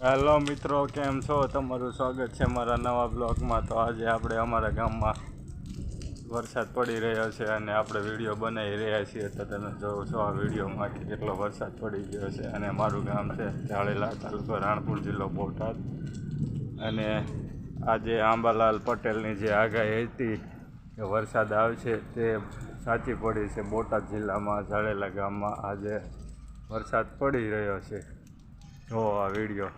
Hello મિત્રો, કેમ છો? તમારું સ્વાગત છે મારા નવા બ્લોગમાં. તો આજે આપણે અમારા ગામમાં વરસાદ પડી રહ્યો છે અને આપણે વીડિયો બનાવી રહ્યા છીએ. તો તમે જોવો છો આ વિડીયોમાં કે કેટલો વરસાદ પડી ગયો છે અને મારું ગામ છે જાળેલા તાલુકો રાણપુર જિલ્લો બોટાદ. અને આજે આંબાલાલ પટેલની જે આગાહી હતી કે વરસાદ આવશે તે સાચી પડી છે બોટાદ જિલ્લામાં જાળેલા ગામમાં આજે વરસાદ પડી રહ્યો છે. જો આ વીડિયો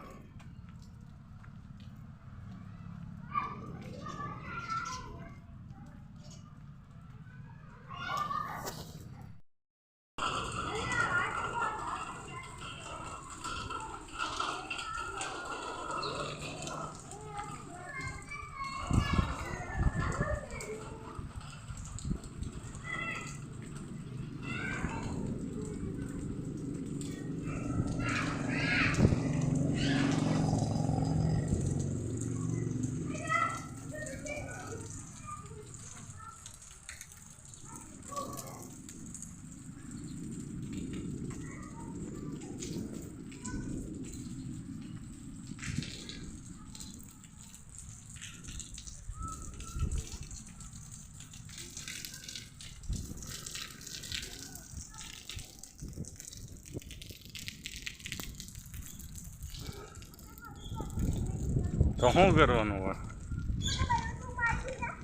તો શું કરવાનું હોય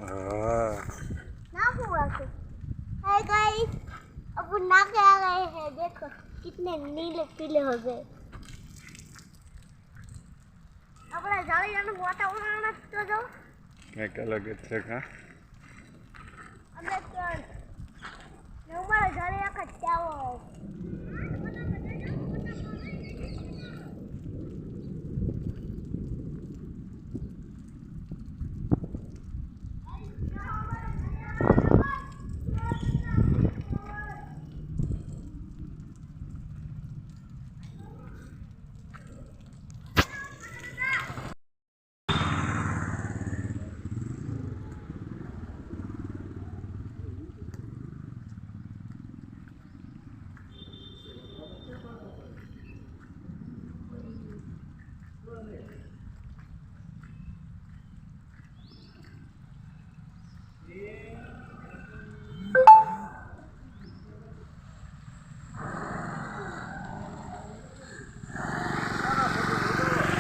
હા नाक हुआ से हाय गाइस अब वो नाक आ गए हैं देखो कितने नीले पीले हो गए આપણે જાળીનું વાતાવરણ તો જો કંઈક અલગ જ છે કા અમે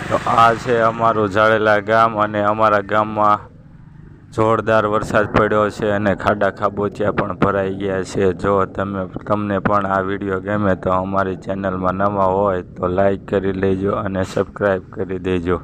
તો આ છે અમારું જાળેલા ગામ અને અમારા ગામમાં જોરદાર વરસાદ પડ્યો છે અને ખાડા ખાબોચિયા પણ ભરાઈ ગયા છે. જો તમે, તમને પણ આ વીડિયો ગમે તો અમારી ચેનલમાં નવા હોય તો લાઈક કરી લેજો અને સબસ્ક્રાઈબ કરી દેજો.